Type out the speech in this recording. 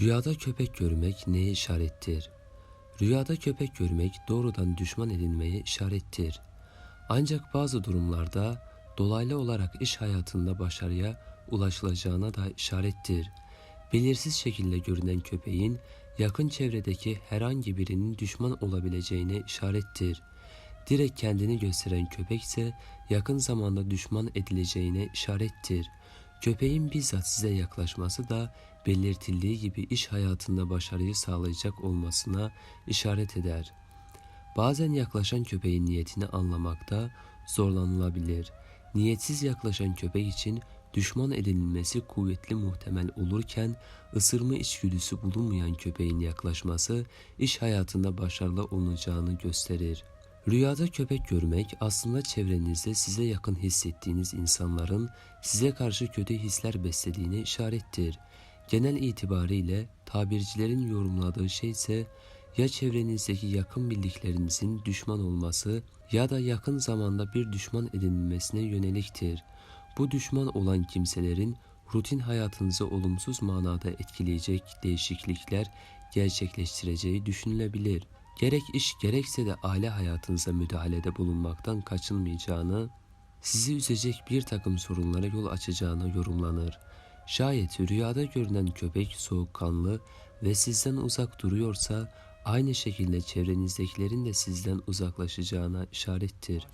Rüyada köpek görmek neye işarettir? Rüyada köpek görmek doğrudan düşman edinmeye işarettir. Ancak bazı durumlarda dolaylı olarak iş hayatında başarıya ulaşılacağına da işarettir. Belirsiz şekilde görünen köpeğin yakın çevredeki herhangi birinin düşman olabileceğine işarettir. Direkt kendini gösteren köpek ise yakın zamanda düşman edileceğine işarettir. Köpeğin bizzat size yaklaşması da belirtildiği gibi iş hayatında başarıyı sağlayacak olmasına işaret eder. Bazen yaklaşan köpeğin niyetini anlamakta zorlanılabilir. Niyetsiz yaklaşan köpek için düşman edinilmesi kuvvetli muhtemel olurken ısırma içgüdüsü bulunmayan köpeğin yaklaşması iş hayatında başarılı olacağını gösterir. Rüyada köpek görmek aslında çevrenizde size yakın hissettiğiniz insanların size karşı kötü hisler beslediğine işarettir. Genel itibariyle tabircilerin yorumladığı şey ise ya çevrenizdeki yakın bildiklerinizin düşman olması ya da yakın zamanda bir düşman edinilmesine yöneliktir. Bu düşman olan kimselerin rutin hayatınızı olumsuz manada etkileyecek değişiklikler gerçekleştireceği düşünülebilir. Gerek iş gerekse de aile hayatınıza müdahalede bulunmaktan kaçınmayacağını, sizi üzecek bir takım sorunlara yol açacağını yorumlanır. Şayet rüyada görünen köpek soğukkanlı ve sizden uzak duruyorsa aynı şekilde çevrenizdekilerin de sizden uzaklaşacağına işarettir.